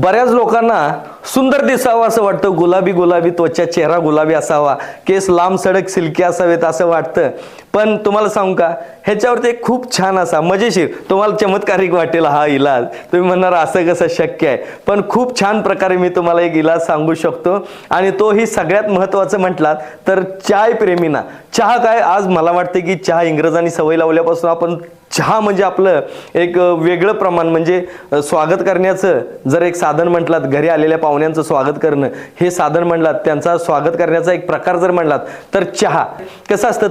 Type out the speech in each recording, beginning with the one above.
बऱ्याच लोकांना सुंदर दिसावं असं वाटतं. गुलाबी गुलाबी त्वचा चेहरा गुलाबी असावा. केस लांब सडक सिल्की असावेत असं वाटतं. पण तुम्हाला सांगू का ह्याच्यावरती एक खूप छान असा मजेशीर तुम्हाला चमत्कारिक वाटेल. हा इलाज. तुम्ही म्हणणार असं कसं शक्य आहे. पण खूप छान प्रकारे मी तुम्हाला एक इलाज सांगू शकतो. आणि तोही सगळ्यात महत्त्वाचं म्हटलात तर चाय प्रेमीना. चहा काय? आज मला वाटतं की चहा इंग्रजांनी सवय लावल्यापासून आपण चहा म्हणजे आपलं एक वेगळं प्रमाण म्हणजे स्वागत करण्याचं. जर एक साधन म्हटलात घरी आलेल्या पाहुण्यांचं स्वागत करणं हे साधन म्हणलात त्यांचा स्वागत करण्याचा एक प्रकार जर म्हणलात तर चहा. कसं असतं?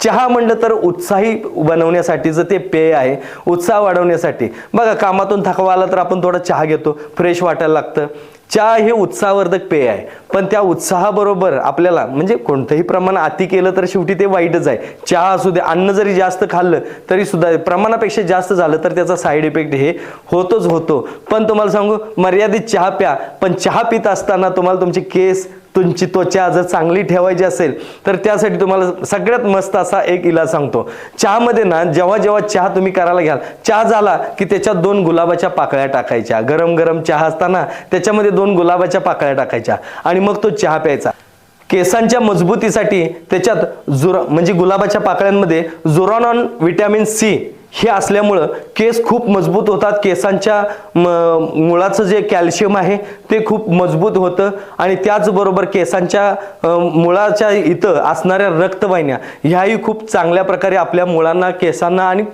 चहा म्हणलं तर उत्साही बनवण्यासाठीचं ते पेय आहे उत्साह वाढवण्यासाठी. बघा कामातून थकवा आला तर आपण थोडा चहा घेतो फ्रेश वाटायला लागतं. चहा हे उत्साहवर्धक पेय आहे. पण त्या उत्साहाबरोबर आपल्याला म्हणजे कोणतंही प्रमाण अति केलं तर शेवटी ते वाईटच आहे. चहा असू दे अन्न जरी जास्त खाल्लं तरी सुद्धा प्रमाणापेक्षा जास्त झालं तर त्याचा साईड इफेक्ट हे होतोच होतो. पण तुम्हाला सांगू मर्यादित चहा प्या. पण चहा पित असताना तुम्हाला तुमचे केस तुमची त्वचा जर चांगली ठेवायची असेल तर त्यासाठी तुम्हाला सगळ्यात मस्त असा एक इलाज सांगतो. चहामध्ये ना जेव्हा जेव्हा चहा तुम्ही करायला घ्याल चहा झाला की त्याच्यात दोन गुलाबाच्या पाकळ्या टाकायच्या. गरम गरम चहा असताना त्याच्यामध्ये दोन गुलाबाच्या पाकळ्या टाकायच्या आणि मग तो चहा प्यायचा. केसांच्या मजबूतीसाठी त्याच्यात जुरा म्हणजे गुलाबाच्या पाकळ्यांमध्ये जुरॉनॉन विटॅमिन सी हे असल्यामुळं केस खूप मजबूत होतात. केसांच्या म- मुळाचं जे कॅल्शियम आहे ते खूप मजबूत होतं आणि त्याचबरोबर केसांच्या मुळाच्या इथं असणाऱ्या रक्तवाहिन्या ह्याही खूप चांगल्या प्रकारे आपल्या मुळांना केसांना आणि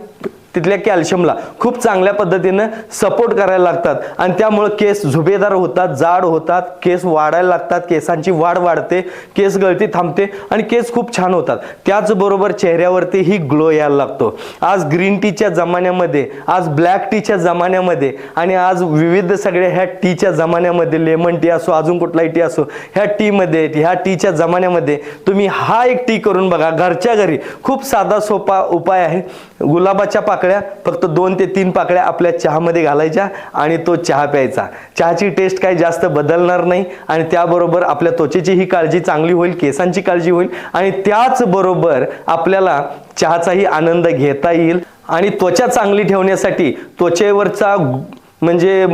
तिथल्या कॅल्शियमला खूप चांगल्या पद्धतीनं सपोर्ट करायला लागतात. आणि त्यामुळं केस झुबेदार होतात जाड होतात केस वाढायला लागतात केसांची वाढ वाढते केस गळती थांबते आणि केस खूप छान होतात. त्याचबरोबर चेहऱ्यावरती ही ग्लो यायला लागतो. आज ग्रीन टीच्या जमान्यामध्ये आज ब्लॅक टीच्या जमान्यामध्ये आणि आज विविध सगळ्या ह्या टीच्या जमान्यामध्ये लेमन टी असो अजून कुठलाही टी असो ह्या टीमध्ये ह्या टीच्या जमान्यामध्ये तुम्ही हा एक टी करून बघा. घरच्या घरी खूप साधा सोपा उपाय आहे. गुलाबाच्या पाकळ्या फक्त दोन ते तीन पाकळ्या आपल्या चहामध्ये घालायच्या आणि तो चहा प्यायचा. चहाची टेस्ट काही जास्त बदलणार नाही आणि त्याबरोबर आपल्या त्वचेचीही काळजी चांगली होईल केसांची काळजी होईल आणि त्याचबरोबर आपल्याला चहाचाही आनंद घेता येईल आणि त्वचा चांगली ठेवण्यासाठी त्वचेवरचा म्हणजे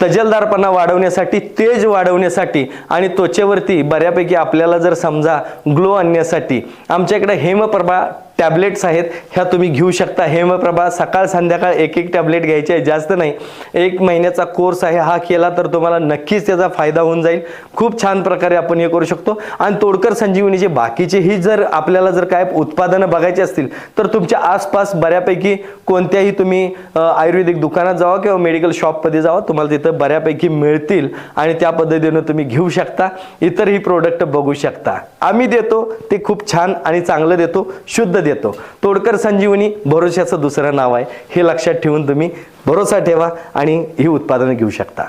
तजलदारपणा वाढवण्यासाठी तेज वाढवण्यासाठी आणि त्वचेवरती बऱ्यापैकी आपल्याला जर समजा ग्लो आणण्यासाठी आमच्याकडे हेमप्रभा टॅबलेट्स आहेत ह्या तुम्ही घेऊ शकता. हेमप्रभा सकाळ संध्याकाळ एक एक टॅबलेट घ्यायचे आहे जास्त नाही. एक महिन्याचा कोर्स आहे हा केला तर तुम्हाला नक्कीच त्याचा फायदा होऊन जाईल. खूप छान प्रकारे आपण हे करू शकतो. आणि तोडकर संजीवनीचे बाकीचेही जर आपल्याला जर काय उत्पादनं बघायची असतील तर तुमच्या आसपास बऱ्यापैकी कोणत्याही तुम्ही आयुर्वेदिक दुकानात जावा किंवा मेडिकल शॉपमध्ये जावा तुम्हाला तिथं बऱ्यापैकी मिळतील आणि त्या पद्धतीनं तुम्ही घेऊ शकता. इतरही प्रोडक्ट बघू शकता. आम्ही देतो ते खूप छान आणि चांगलं देतो. शुद्ध देतो. तोडकर संजीवनी भरोश्याचं दुसरं नाव आहे. हे लक्षात ठेवून तुम्ही भरोसा ठेवा आणि ही उत्पादनं घेऊ शकता.